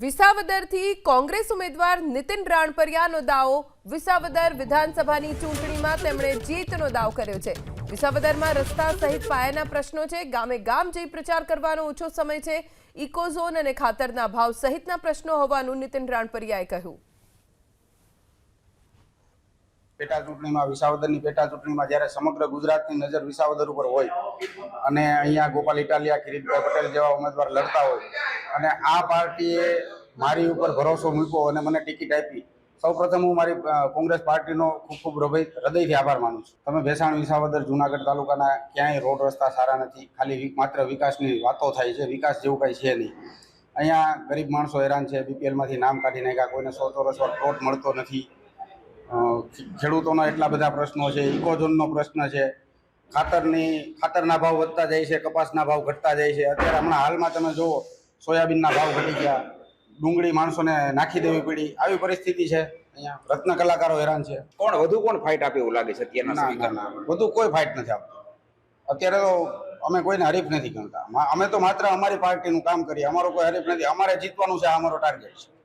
વિસાવદરથી કોંગ્રેસ ઉમેદવાર નીતિન રાણપરિયાનો દાવો. વિસાવદર વિધાનસભાની ચૂંટણીમાં તેમણે જીતનો દાવ કર્યો છે. વિસાવદરમાં રસ્તા સહિત પાયાના પ્રશ્નો છે. ગામે ગામ જઈ પ્રચાર કરવાનો ઓછો સમય છે. ઇકોઝોન અને ખાતરના ભાવ સહિતના પ્રશ્નો હોવાનું નીતિન રાણપરિયાએ કહ્યું. પેટા ચૂંટણીમાં, વિસાવદરની પેટા ચૂંટણીમાં જ્યારે સમગ્ર ગુજરાતની નજર વિસાવદર ઉપર હોય અને અહીંયા ગોપાલ ઇટાલિયા, કિરીટભાઈ પટેલ જેવા ઉમેદવાર લડતા હોય અને આ પાર્ટીએ મારી ઉપર ભરોસો મૂક્યો અને મને ટિકિટ આપી. સૌપ્રથમ હું મારી કોંગ્રેસ પાર્ટીનો ખૂબ ખૂબ હૃદય, હૃદયથી આભાર માનું છું. તમે ભેસાણ, વિસાવદર, જુનાગઢ તાલુકાના ક્યાંય રોડ રસ્તા સારા નથી, ખાલી માત્ર વિકાસની વાતો થાય છે, વિકાસ જેવું કાંઈ છે નહીં. અહીંયા ગરીબ માણસો હેરાન છે, બીપીએલમાંથી નામ કાઢી નાખ્યા, કોઈને સો ચોરસ પ્લોટ મળતો નથી. ખેડૂતોના એટલા બધા પ્રશ્નો છે ઇકોઝોનનો પ્રશ્ન છે ખાતરની ખાતરના ભાવ વધતા જાય છે કપાસના ભાવ ઘટતા જાય છે. અત્યારે હમણાં હાલમાં તમે જુઓ સોયાબીનના ભાવ ઘટી ગયા ડુંગળી માણસોને નાખી દેવી પડી. આવી પરિસ્થિતિ છે. અહીંયા રત્ન કલાકારો હેરાન છે. કોણ વધુ કોણ ફાઇટ આપે એવું લાગે છે અત્યારના સમીકરણમાં કોઈ ફાઇટ નથી આપતો અત્યારે તો અમે કોઈને હરીફ નથી ગણતા. અમે તો માત્ર અમારી પાર્ટીનું કામ કરીએ. અમારો કોઈ હરીફ નથી. અમારે જીતવાનું છે અમારો ટાર્ગેટ છે.